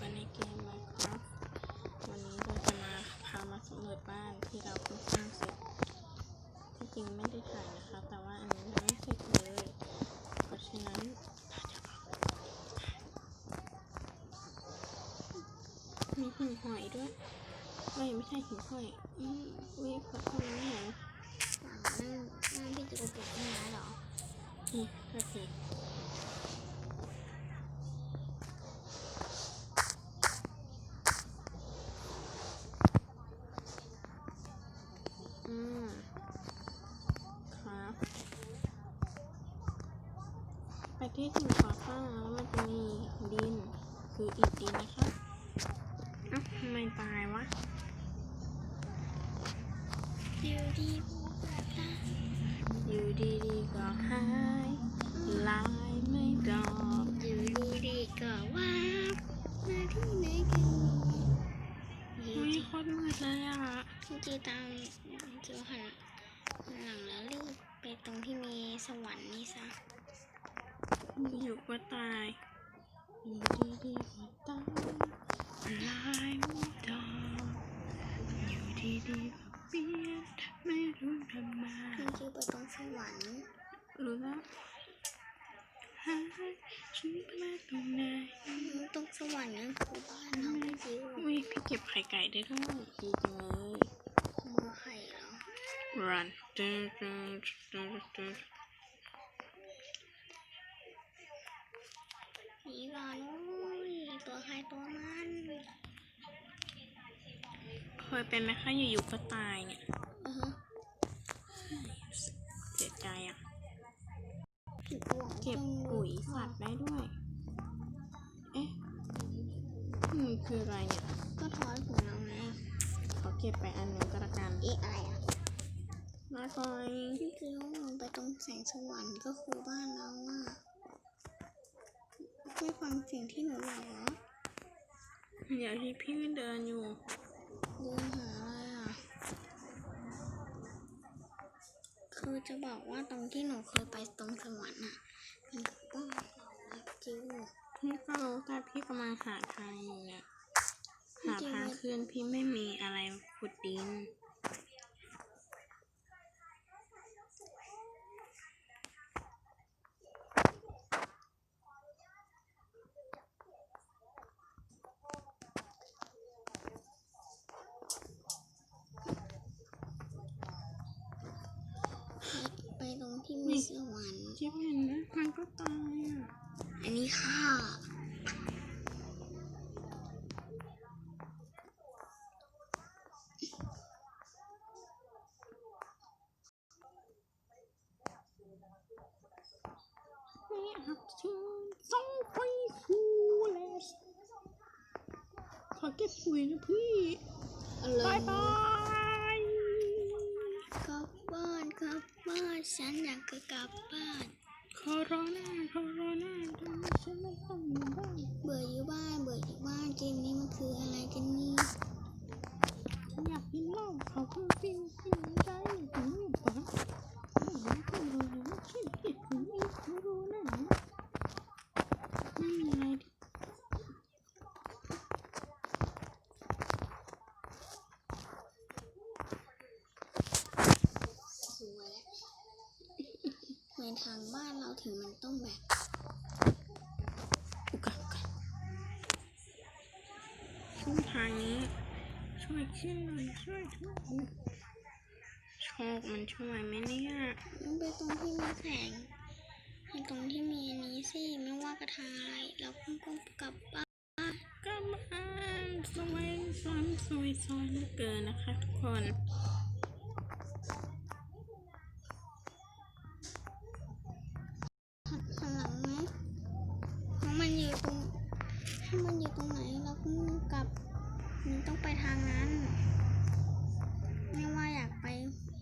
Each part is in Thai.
กันในเกม Minecraft วันนี้เราจะมาพามาสำรวจบ้านที่เราเพิ่งสร้างเสร็จ ที่จริงไม่ได้ถ่ายนะคะแต่ว่าอันนี้ยังไม่เสร็จเลย เพราะฉะนั้นมีหิ่งหอยด้วยเอ้ยไม่ใช่หิ่งหอยอืมอุ้ยขอโทษนะหอยนั่งนั่งที่จะปลูกต้นไม้เหรอนี่โอเค อืม ครับ ไป ที่ถุงขอข้างแล้วมันจะมีดิน คืออิฐดินนะคะเอ้าทำไมตายวะอยู่ดีปลูกต้นอยู่ดีๆก็หายลายไม่ดอก อยู่ดีดีๆก็ว่ามาที่ไหนกันนี่ อุ้ยโคตรมืดเลยอะ ที่จีตามจูหันหลังแล้วรีบไปตรงที่มีสวรรค์นี่ซะ อยู่ๆก็ตายอยู่ดีๆก็ตายลายไม่ดอกอยู่ดีๆก็เปลี่ยนไม่รู้ทำไมที่จีไปตรงสวรรค์รู้แล้วหาฉันมาตรงไหนตรงสวรรค์นั่นคือบ้านเราพี่จิวอุ้ยพี่เก็บไข่ไก่ได้ด้วยดีจังเลยมือไข่เหรอ run ตึ๊ดตึ๊ดตึ๊ดตึ๊ดนี่ก่อนโอ้ยตัวใครตัวมันเคยเป็นไหมคะอยู่ๆก็ตายเนี่ยอือฮะเสียใจอะผิดหวังเก็บจังลปุ๋ยสัตว์ได้ด้วย เอ๊ะอืมคืออะไรเนี่ย ก็ถอนของเราไงขอเก็บไปอันหนึงก็แล้วกันเอ๊ะอะไรอะมาคอยพี่จิวมองไปตรงแสงสวรรค์ก็คือบ้านเราอะ ไม่ฟังสิ่งที่หนูบอกเหรอเดี๋ยวที่พี่เดินอยู่เดินหาอะไรอะ คือจะบอกว่าตรงที่หนูเคยไปตรงสวรรค์อะ มันก็บ้านเราอะจิวพี่ก็รู้แต่พี่กำลังหาทางอยู่เนี่ย หาทางขึ้นพี่ไม่มีอะไรขุดดิน ไปตรง ที่มีสวรรค์จิ๊บเห็นไหมมันก็ตายอะ อันนี้ค่ะไม่อาจถึงต้องไปฟูเลสขอเก็บปุ๋ยนะพี่อะไรบายบายกลั บบ้านกลับบ้านฉันอยากจะกลับบ้านโคโรนาโคโรนาทำไมฉันไม่ต้องอยู่บ้านเบื่ออยู่บ้านเบื่ออยู่บ้านเกมนี้มันคืออะไรกันนี่ ฉันอยากกินเหล้าเขาเพิ่งปิ้งปิ้งใจถึงนี่ปะไม่รู้ก็รู้ว่าฉันผิดถึงมีโคโรนาไม่มีอะไรที่ สวย เหมือนทางบ้านเราถึงมันต้องแบบอุกะอุกะช่วงทางนี้ช่วยขึ้นหน่อยช่วยช่วยโชคมันช่วยไหมเนี่ยต้องไปตรงที่มีแสงไปตรงที่มีอันนี้สิไม่ว่ากระทางอะไรเราเพิ่งต้องกลับบ้านก็มาสวยซ้อนสวยซ้อนเหลือเกินนะคะทุกคนหันหันหลังไหมเพราะมันอยู่ตรงถ้ามันอยู่ตรงไหนเราเพิ่งกลับ มันต้องไปทางนั้น ไม่ว่าอยากไป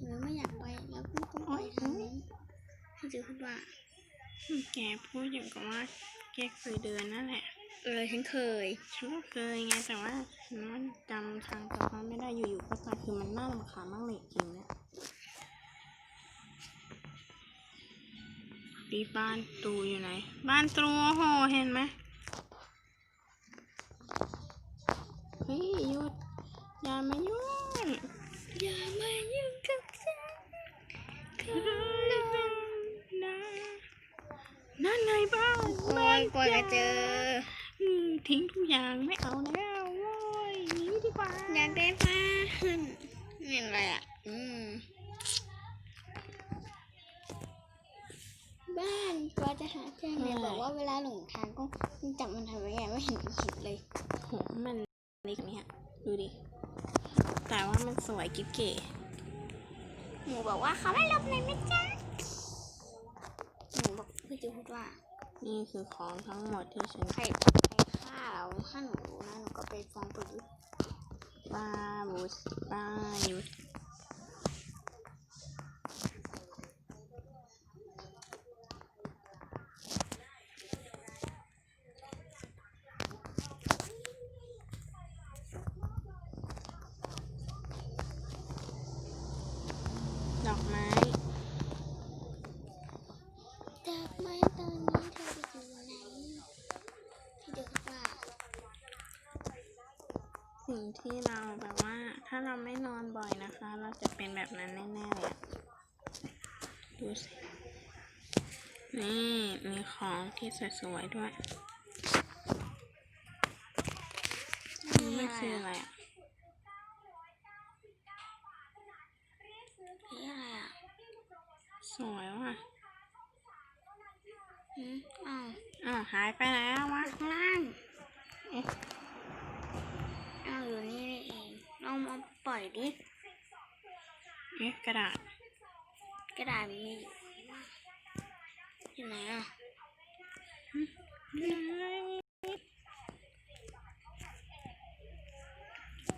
หรือไม่อยากไปเราเพิ่งต้องไปทางนั้นพี่จะพูดว่า แกพูดอย่างกับว่าแกเคยเดินนั่นแหละ เออฉันเคย ฉันก็เคยไงแต่ว่าฉันว่าจำทางกลับบ้านไม่ได้อยู่ๆก็ตายคือมันน่ารำคาญมากเลยจริงเนี่ยดีบ้านตูอยู่ไหน บ้านตรูโอ้โหเห็นไหม เฮ้ยหยุดอย่ามายุ่งอย่ามายุ่งกับฉันนะนั่นไงบ้างโอ้ยกลัวจะเจออืมทิ้งทุกอย่างไม่เอาแล้วโว้ยหนีดีกว่าอยากได้บ้านนี่อะไรอะอืมบ้านกลัวจะหาเจอเลยบอกว่าเวลาหลงทางก็จับมันทำยังไงไม่เห็นเห็นเลยโหมันเล็กเนี่ยดูดิ แต่ว่ามันสวยกิ๊บเก๋หนูบอกว่าเขาไม่ลบเลยไหมจ๊ะหนูบอกพี่จะพูดว่า นี่คือของทั้งหมดที่ฉันใครใครฆ่าเราถ้าหนูรู้นะหนูก็ไปฟ้องปู่ยุทธป้าบูสป้ายุทธดอกไม้ จากไม้ตอนนี้เธอไปอยู่ไหนพี่จะพูดว่า สิ่ง ที่เราแบบว่า ถ้าเราไม่นอนบ่อยนะคะ เราจะเป็นแบบนั้นแน่ๆเลยดูสิ นี่มีของที่สวยๆด้วยนี่มันคืออะไรอะพี่อะไรอะ สวยว่ะอืมอ้าวอ้าวหายไปแล้ววะข้างล่าง เอ๊ะ อ้าวอยู่นี่นี่เองลอง มาปล่อยดิเอ๊ะกระดาษ กระดาษมีอยู่ไหนอะ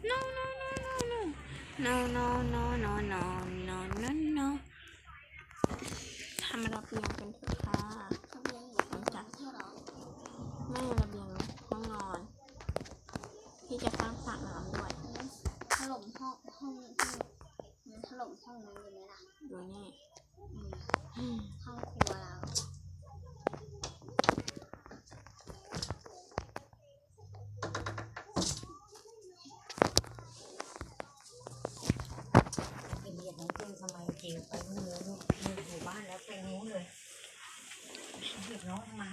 no no no no no no no no no no no ทำระเบียงกันเถอะค่ะ ทะเบียนอยู่ตรงจักรเท่าหรอ ไม่ระเบียงห้องนอน ที่จะสร้างสระน้ำด้วย ถล่ม ห้องห้องห้องมันถล่มห้องนั้นอยู่ไหมล่ะดูนี่ห้องครัวเราไปเรียกน้องเจลทำไมเจลไปนู้นนู้นนู้นอยู่บ้านแล้วไปนู้นเลยเรียกน้องทำไม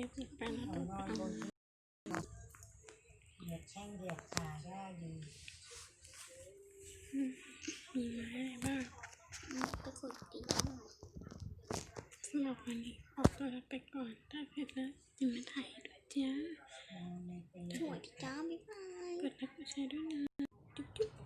ทียบกันไปนะเราตุ๊กนอนเอาบนเหยียดแข้งเหยียดขาได้ดีมีอะไรบ้างมันก็ขุดดินหน่อยสำหรับวันนี้ขอตัวไปก่อน ถ้าเสร็จแล้วอย่ามาถ่ายด้วยจ้าสวยจ้าบ๊ายบายกดไลค์กดแชร์ด้วยนะจุ๊บ